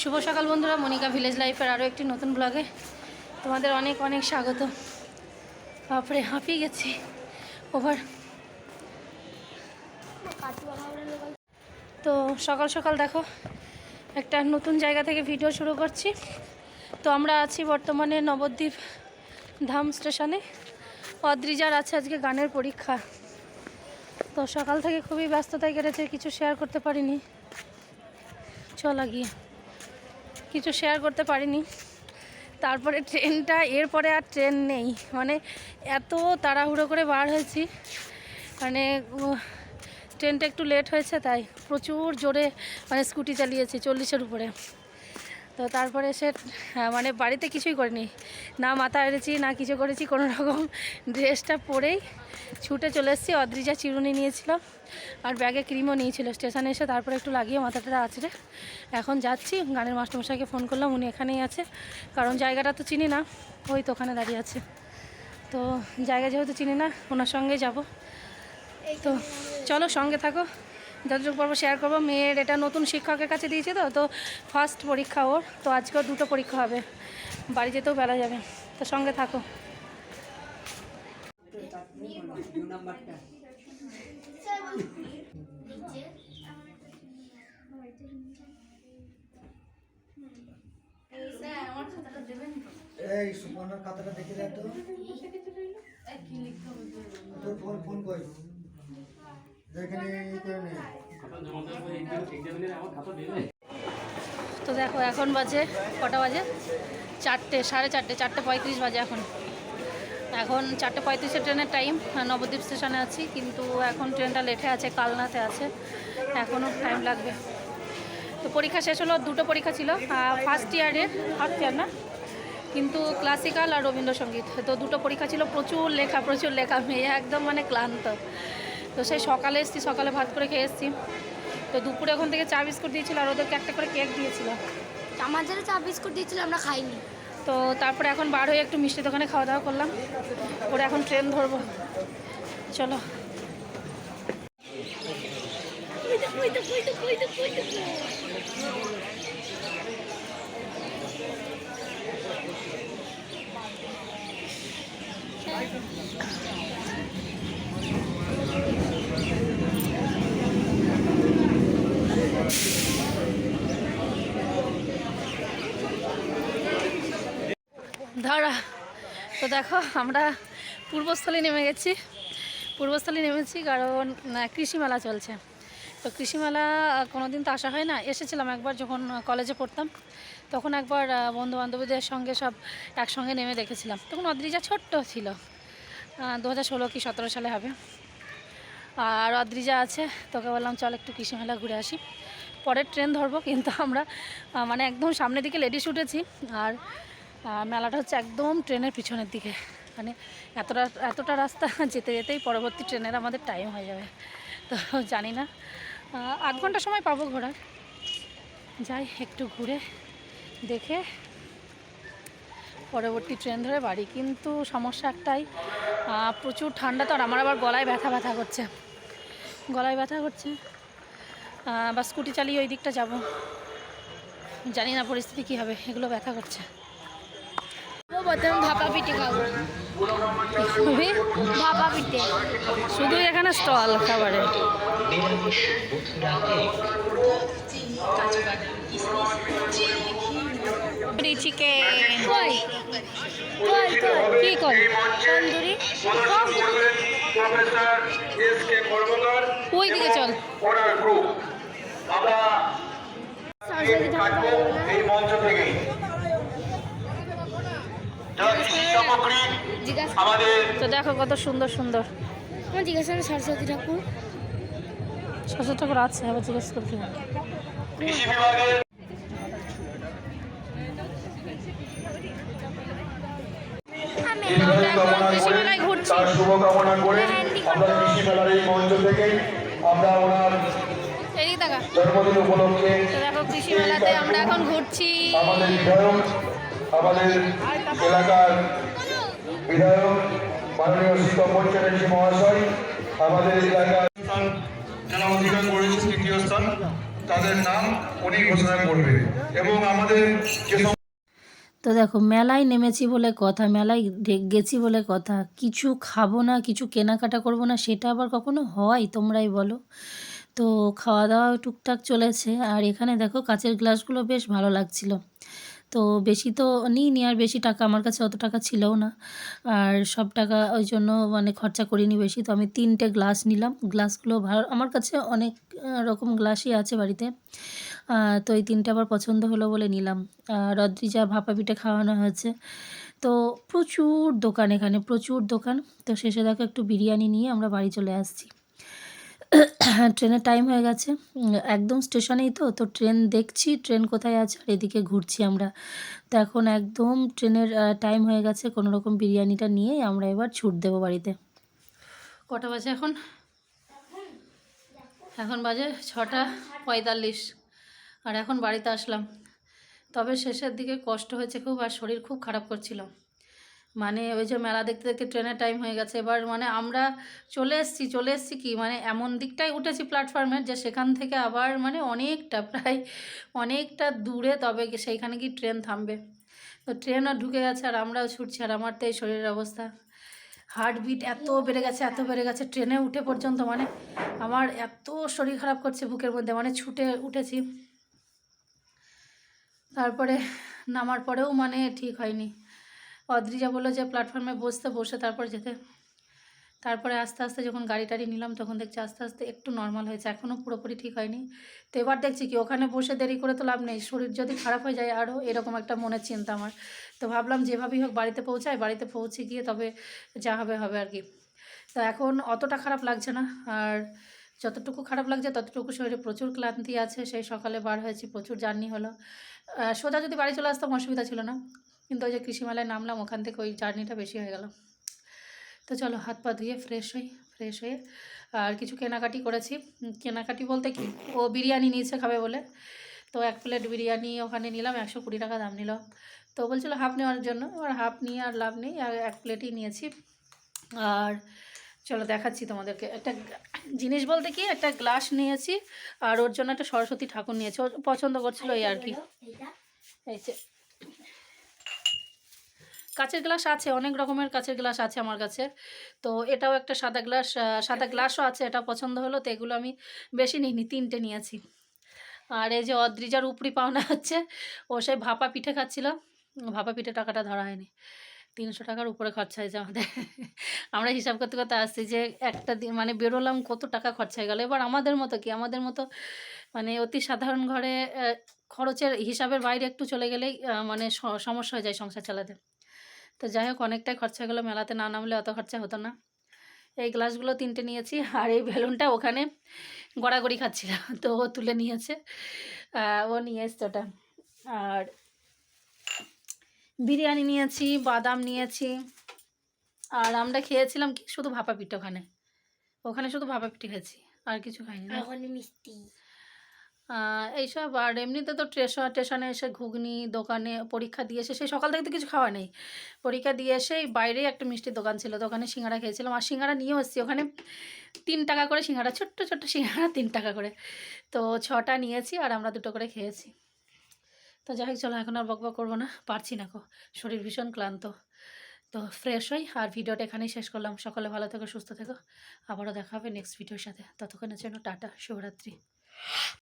শুভ সকাল বন্ধুরা, মনিকা ভিলেজ লাইফের আরও একটি নতুন ব্লগে তোমাদের অনেক অনেক স্বাগত। তারপরে হাঁপিয়ে গেছি। ওভার। তো সকাল সকাল দেখো, একটা নতুন জায়গা থেকে ভিডিও শুরু করছি। তো আমরা আছি বর্তমানে নবদ্বীপ ধাম স্টেশনে। অদ্রিজার আছে আজকে গানের পরীক্ষা। তো সকাল থেকে খুবই ব্যস্ততায় কেটেছে, কিছু শেয়ার করতে পারিনি। চলা গিয়ে কিছু শেয়ার করতে পারিনি। তারপরে ট্রেনটা, এরপরে আর ট্রেন নেই। মানে এত তাড়াহুড়ো করে বার হয়েছি। মানে ট্রেনটা একটু লেট হয়েছে, তাই প্রচুর জোরে মানে স্কুটি চালিয়েছি, চল্লিশের উপরে। তো তারপরে সে মানে বাড়িতে কিছুই করিনি। না মাথা এড়েছি না কিছু করেছি, কোনো রকম ড্রেসটা পরেই ছুটে চলে এসেছি। অদ্রিজা চিরুনি নিয়েছিল আর ব্যাগে ক্রিমও নিয়েছিল। স্টেশনে এসে তারপরে একটু লাগিয়ে মাথাটা আছড়ে এখন যাচ্ছি। গানের মাস্টারমশাইকে ফোন করলাম, উনি এখানেই আছে। কারণ জায়গাটা তো চিনি না, ওই তো ওখানে দাঁড়িয়ে আছে। তো জায়গা যেহেতু চিনি না, ওনার সঙ্গে যাব। তো চলো সঙ্গে থাকো। যতটুকু পারব শেয়ার করব। মেয়ের এটা নতুন শিক্ষকের কাছে দিয়েছে তো তো ফার্স্ট পরীক্ষা ওর। তো আজকেও দুটো পরীক্ষা হবে। বাড়ি যেতেও বেলা যাবে। তো সঙ্গে থাকো। এই সুপর্ণার খাতাটা দেখে দেয় তো। ফোন ফোন দেখে তো দেখো, এখন বাজে কটা বাজে? চারটে, সাড়ে চারটে চারটে পঁয়ত্রিশ বাজে এখন। এখন চারটে পঁয়ত্রিশের ট্রেনের টাইম নবদ্বীপ স্টেশনে আছি, কিন্তু এখন ট্রেনটা লেটে আছে, কালনাতে আছে। এখনও টাইম লাগবে। তো পরীক্ষা শেষ হলো, দুটো পরীক্ষা ছিল ফার্স্ট ইয়ারের ফার্স্ট ইয়ার না? কিন্তু ক্লাসিক্যাল আর রবীন্দ্রসঙ্গীত। তো দুটো পরীক্ষা ছিল, প্রচুর লেখা প্রচুর লেখা, মেয়ে একদম মানে ক্লান্ত। তো সেই সকালে এসেছি সকালে ভাত করে খেয়ে এসেছি। তো দুপুরে ওখান থেকে চা বিস্কুট দিয়েছিল আর ওদেরকে একটা করে কেক দিয়েছিল। আমার যারা চা বিস্কুট দিয়েছিল আমরা খাইনি। তো তারপরে এখন বার হয়ে একটু মিষ্টি দোকানে খাওয়া দাওয়া করলাম। ওরা এখন ট্রেন ধরবো। চলো। ধরা তো দেখো, আমরা পূর্বস্থলে নেমে গেছি। পূর্বস্থলে নেমেছি কারণ কৃষি মেলা চলছে। তো কৃষি মেলা কোনো দিন তো আসা হয় না। এসেছিলাম একবার যখন কলেজে পড়তাম। তখন একবার বন্ধু বান্ধবীদের সঙ্গে সব একসঙ্গে নেমে দেখেছিলাম। তখন অদ্রিজা ছোট্ট ছিল। দু হাজার ষোলো কি সতেরো সালে হবে। আর অদ্রিজা আছে, তোকে বললাম, চল একটু কৃষি মেলা ঘুরে আসি। পরের ট্রেন ধরবো, কিন্তু আমরা মানে একদম সামনের দিকে লেডিস উঠেছি। আর মেলাটা হচ্ছে একদম ট্রেনের পিছনের দিকে। মানে এতটা এতটা রাস্তা যেতে যেতেই পরবর্তী ট্রেনের আমাদের টাইম হয়ে যাবে। তো জানি না আধ ঘণ্টা সময় পাবো ঘোরার। যাই, একটু ঘুরে দেখে পরবর্তী ট্রেন ধরে বাড়ি। কিন্তু সমস্যা একটাই প্রচুর ঠান্ডা তো, আর আমার আবার গলায় ব্যথা ব্যথা করছে। গলায় ব্যথা করছে। বা স্কুটি চালিয়ে ওই দিকটা যাব। জানি না পরিস্থিতি কী হবে, এগুলো ব্যথা করছে। প্রথমে ভাপা পিঠে খাব। খুবই ভাপা পিঠে। শুধু এখানে স্টল খাবারের চিকেন কই? কই কই? কি কর tandoori? Professor S K Karmakar ওই দিকে চল সরস্বতী ঠাকুর থাকব এই মঞ্চ থেকেই যারা কৃষি সামগ্রী জিজ্ঞাসা আমাদের তো দেখো কত সুন্দর সুন্দর। আমার জিজ্ঞাসা করো সরস্বতী ঠাকুর। ছশো ঠাকুর আছে আবার জিজ্ঞেস করতে হবে। কৃষি বিভাগের আমি দীর্ঘায়ু কামনা কৃষি করে মেলায় তার শুভকামনা করে আমরা কৃষি মেলার এই মঞ্চ থেকেই আমরা ওনার দেখা জন্মদিন উপলক্ষে তো দেখো কৃষি মেলাতে আমরা এখন ঘুরছি। আমাদের বিধায়ক আমাদের এলাকার বিধায়ক মাননীয় শিক্ষক চ্যাটার্জি মহাশয় আমাদের স্থান যারা অধিকার করেছে তৃতীয় স্থান তাদের নাম উনি ঘোষণা করবেন এবং আমাদের যে তো দেখো মেলায় নেমেছি বলে কথা মেলায় গেছি বলে কথা কিছু খাব না কিছু কেনাকাটা করব না সেটা আবার কখনো হয়? তোমরাই বলো। তো খাওয়া দাওয়া টুকটাক চলেছে আর এখানে দেখো কাচের গ্লাসগুলো বেশ ভালো লাগছিল। তো বেশি তো নিইনি আর বেশি টাকা আমার কাছে অত টাকা ছিলও না। আর সব টাকা ওই জন্য মানে খরচা করিনি বেশি। তো আমি তিনটে গ্লাস নিলাম। গ্লাসগুলো ভালো আমার কাছে অনেক রকম গ্লাসই আছে বাড়িতে। তো এই তিনটে আবার পছন্দ হলো বলে নিলাম। রদ্রিজা ভাপা পিঠে খাওয়ানো হয়েছে। তো প্রচুর দোকান এখানে, প্রচুর দোকান। তো শেষে দেখো একটু বিরিয়ানি নিয়ে আমরা বাড়ি চলে আসছি। ট্রেনের টাইম হয়ে গেছে। একদম স্টেশনেই তো তো ট্রেন দেখছি, ট্রেন কোথায় আছে আর এদিকে ঘুরছি আমরা। তো এখন একদম ট্রেনের টাইম হয়ে গেছে কোনো রকম বিরিয়ানিটা নিয়ে, আমরা এবার ছুট দেবো বাড়িতে। কটা বাজে এখন? এখন বাজে ছটা পঁয়তাল্লিশ। আর এখন বাড়িতে আসলাম। তবে শেষের দিকে কষ্ট হয়েছে খুব আর শরীর খুব খারাপ করছিল। মানে ওই যে মেলা দেখতে দেখতে ট্রেনের টাইম হয়ে গেছে। এবার মানে আমরা চলে এসেছি চলে এসেছি কি? মানে এমন দিকটাই উঠেছি প্ল্যাটফর্মে যে সেখান থেকে আবার মানে অনেকটা প্রায় অনেকটা দূরে, তবে সেইখানে কি ট্রেন থামবে? তো ট্রেনও ঢুকে গেছে আর আমরাও ছুটছি আর আমার তো এই শরীরের অবস্থা। হার্টবিট এত বেড়ে গেছে, এত বেড়ে গেছে। ট্রেনে উঠে পর্যন্ত মানে আমার এত শরীর খারাপ করছে বুকের মধ্যে মানে ছুটে উঠেছি। তারপরে নামার পরেও মানে ঠিক হয়নি। অদ্রিজা বলল যে প্ল্যাটফর্মে বসতে, বসে তারপর যেতে। তারপরে আস্তে আস্তে যখন গাড়ি টাড়ি নিলাম, তখন দেখছি আস্তে আস্তে একটু নর্মাল হয়েছে। এখনও পুরোপুরি ঠিক হয়নি। তো এবার দেখছি কি, ওখানে বসে দেরি করে তো লাভ নেই। শরীর যদি খারাপ হয়ে যায়, আরও এরকম একটা মনের চিন্তা আমার। তো ভাবলাম যেভাবেই হোক বাড়িতে পৌঁছায় বাড়িতে পৌঁছে গিয়ে তবে যা হবে হবে আর কি। তো এখন অতটা খারাপ লাগছে না। আর যতটুকু খারাপ লাগছে, ততটুকু শরীরে প্রচুর ক্লান্তি আছে। সেই সকালে বার হয়েছি, প্রচুর জার্নি হলো। সোজা যদি বাড়ি চলে আসতাম, অসুবিধা ছিল না। কিন্তু ওই যে কৃষিমেলায় নামলাম ওখান থেকে ওই জার্নিটা বেশি হয়ে গেল। তো চলো হাত পা ধুয়ে ফ্রেশ হই ফ্রেশ হয়ে আর কিছু কেনাকাটি করেছি। কেনাকাটি বলতে কি ও বিরিয়ানি নিয়েছে খাবে বলে। তো এক প্লেট বিরিয়ানি ওখানে নিলাম একশো কুড়ি টাকা দাম নিল। তো বলছিল হাফ নেওয়ার জন্য আর হাফ নিয়ে আর লাভ নেই আর এক প্লেটই নিয়েছি। আর চলো দেখাচ্ছি তোমাদেরকে। একটা জিনিস বলতে কি একটা গ্লাস নিয়েছি আর ওর জন্য একটা সরস্বতী ঠাকুর নিয়েছি। ও পছন্দ করছিল এই আর কি। এই যে কাচের গ্লাস আছে অনেক রকমের কাচের গ্লাস আছে আমার কাছে। তো এটাও একটা সাদা গ্লাস সাদা গ্লাসও আছে এটা পছন্দ হলো তো এগুলো আমি বেশি নিইনি তিনটে নিয়েছি। আর এই যে অদ্রিজার উপরি পাওনা হচ্ছে ও সেই ভাপা পিঠে খাচ্ছিল। ভাপা পিঠে টাকাটা ধরা হয়নি। তিনশো টাকার উপরে খরচা হয়েছে আমাদের। আমরা হিসাব করতে করতে আসছি যে একটা দিন মানে বেরোলাম কত টাকা খরচা হয়ে গেলো। এবার আমাদের মতো কি? আমাদের মতো মানে অতি সাধারণ ঘরে খরচের হিসাবের বাইরে একটু চলে গেলেই মানে সমস্যা হয়ে যায় সংসার চালাতে। তো যাই হোক, অনেকটাই খরচা গেলো। মেলাতে না নামলে অত খরচা হতো না। এই গ্লাসগুলো তিনটে নিয়েছি আর এই বেলুনটা ওখানে গড়াগড়ি খাচ্ছিল। তো ও তুলে নিয়েছে। ও নিয়ে এসছে ওটা। আর বিরিয়ানি নিয়েছি, বাদাম নিয়েছি। আর আমরা খেয়েছিলাম কি? শুধু ভাপা পিঠে ওখানে। ওখানে শুধু ভাপা পিঠে খেয়েছি। আর কিছু খাইনি মিষ্টি। এইসব, আর এমনিতে তো স্টেশন স্টেশনে এসে ঘুগনি, দোকানে পরীক্ষা দিয়ে এসে সেই সকাল থেকে তো কিছু খাওয়া নেই। পরীক্ষা দিয়ে এসে বাইরেই একটা মিষ্টির দোকান ছিল দোকানে সিঙ্গারা খেয়েছিলাম। আর সিঙ্গারা নিয়েও এসেছি, ওখানে তিন টাকা করে সিঙ্গারা, ছোট্ট ছোট্ট সিঙ্গারা তিন টাকা করে। তো ছটা নিয়েছি আর আমরা দুটো করে খেয়েছি। তো যাই হোক, চলো এখন আর বকবক করব না, পারছি না কো শরীর ভীষণ ক্লান্ত। তো ফ্রেশ হই, আর ভিডিওটা এখানেই শেষ করলাম। সকালে ভালো থেকো, সুস্থ থেকো। আবারও দেখা হবে নেক্সট ভিডিওর সাথে। ততক্ষণের জন্য টাটা, শুভরাত্রি।